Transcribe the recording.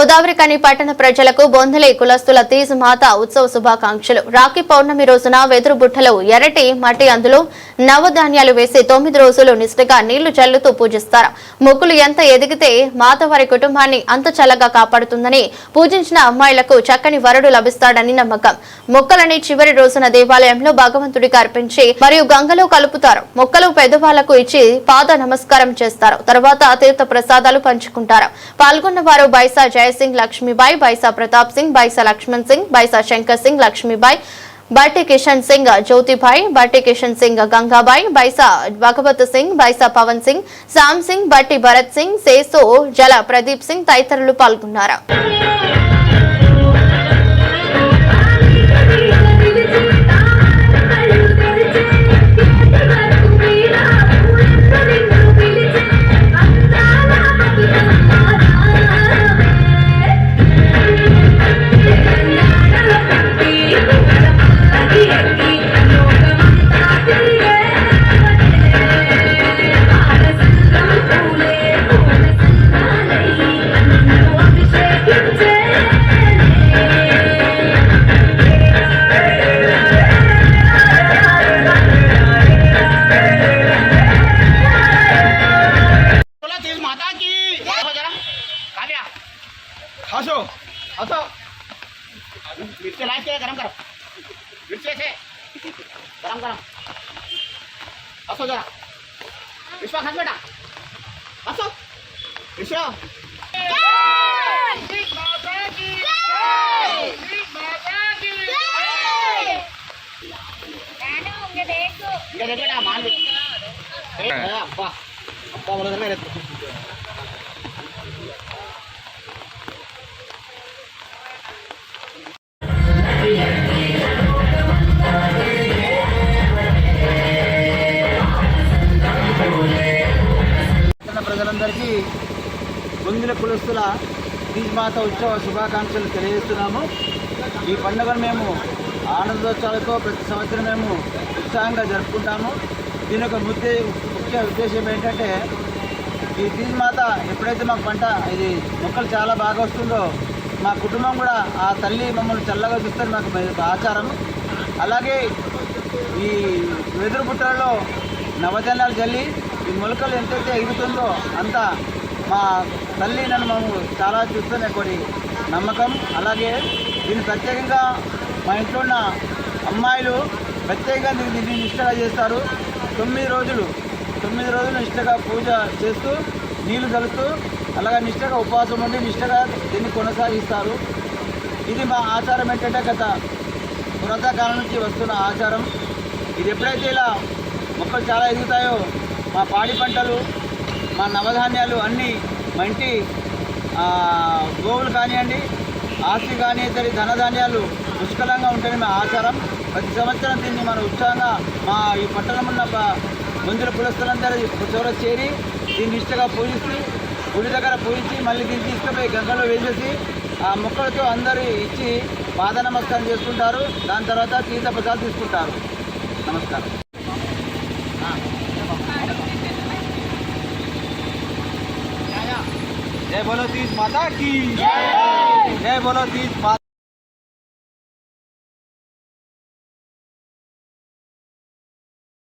గోదావరికని పట్టణ ప్రజలకు బొందలి కులస్తుల తీజ్ మాత ఉత్సవ శుభాకాంక్షలు. రాఖీ పౌర్ణమి రోజున వెదురు బుట్టలు ఎరటి మట్టి అందులో నవధాన్యాలు వేసి తొమ్మిది రోజులు నిష్ఠగా నీళ్ళు చల్లుతూ పూజిస్తారు. మొక్కులు ఎంత ఎదిగితే మాత వారి కుటుంబాన్ని అంత చల్లగా కాపాడుతుందని పూజించిన అమ్మాయిలకు చక్కని వరుడు లభిస్తాడని నమ్మకం. మొక్కలని చివరి రోజున దేవాలయంలో భగవంతుడికి అర్పించి మరియు గంగలో కలుపుతారు. మొక్కలు పెద్దవాళ్ళకు ఇచ్చి పాద నమస్కారం చేస్తారు. తర్వాత తీర్థ ప్రసాదాలు పంచుకుంటారు. పాల్గొన్న వారు బైసా జయసింగ్ లక్ష్మీబాయి బైసా ప్రతాప్ సింగ్ బైసా లక్ష్మణ్ సింగ్ బైసా శంకర్ సింగ్ లక్ష్మీబాయి బట్టి కిషన్ సింగ్ జ్యోతిభాయ్ భట్టి కిషన్ సింగ్ గంగాబాయ్ బైసా భగవత్ సింగ్ బైసా పవన్ సింగ్ శ్యామ్ సింగ్ బట్టి భరత్ సింగ్ సేసో జల ప్రదీప్ సింగ్ తదితరులు పాల్గొన్నారు. माँ की देखो जरा काव्या हंसो हंसो मिर्च लाइट के गरम करो मिर्च से गरम गरम हंसो जरा विश्वा खान बेटा हंसो विश्वा देखो बेटा मान बेटा अब्बा अब्बा बोला था मेरे ప్రజలందరికీ ముందుల కులస్తుల బీజ్మాత ఉత్సవ శుభాకాంక్షలు తెలియజేస్తున్నాము. ఈ పండుగను మేము ఆనందోత్సవాలతో ప్రతి సంవత్సరం మేము ఉత్సాహంగా జరుపుకుంటాము. దీని యొక్క ముఖ్య ముఖ్య ఉద్దేశం ఏంటంటే ఈ బీజ్మాత ఎప్పుడైతే మాకు పంట ఇది మొక్కలు చాలా బాగా వస్తుందో మా కుటుంబం కూడా ఆ తల్లి మమ్మల్ని చల్లగా చూస్తుంది మాకు ఒక ఆచారం. అలాగే ఈ వెదురు బుట్టలలో నవజనాలు చల్లి ఈ మొలకలు ఎంతైతే ఎగుతుందో అంత మా తల్లి నన్ను మేము చాలా చూస్తున్న కొన్ని నమ్మకం. అలాగే దీన్ని ప్రత్యేకంగా మా ఇంట్లో ఉన్న అమ్మాయిలు ప్రత్యేకంగా దీన్ని దీన్ని నిష్టగా చేస్తారు. తొమ్మిది రోజులు తొమ్మిది రోజులు నిష్టగా పూజ చేస్తూ నీళ్ళు కలుస్తూ అలాగే నిష్టగా ఉపవాసం ఉండి నిష్టగా దీన్ని కొనసాగిస్తారు. ఇది మా ఆచారం ఏంటంటే గత పురాతకాలం నుంచి వస్తున్న ఆచారం. ఇది ఎప్పుడైతే ఇలా మొక్కలు చాలా ఎదుగుతాయో మా పాడి పంటలు మా నవధాన్యాలు అన్నీ మా ఇంటి గోవులు కానివ్వండి ఆస్తి కానీ ఇతరి ధనధాన్యాలు పుష్కలంగా ఉంటాయని మా ఆచారం. ప్రతి సంవత్సరం దీన్ని మన ఉత్సాహంగా మా ఈ పట్టణం ఉన్న ప- మందుల పులస్తులందరూ చోర చేరి దీన్ని నిష్టగా పూజిస్తూ గుడి దగ్గర పూజించి మళ్ళీ దీన్ని తీసుకుపోయి గంగలో వేసేసి ఆ మొక్కలతో అందరూ ఇచ్చి పాద నమస్కారం చేసుకుంటారు. దాని తర్వాత తీర్థ ప్రసాదం తీసుకుంటారు. నమస్కారం. జయ బోలో తీజ్ మాతా కీ. బోలో తీజ్ మాతా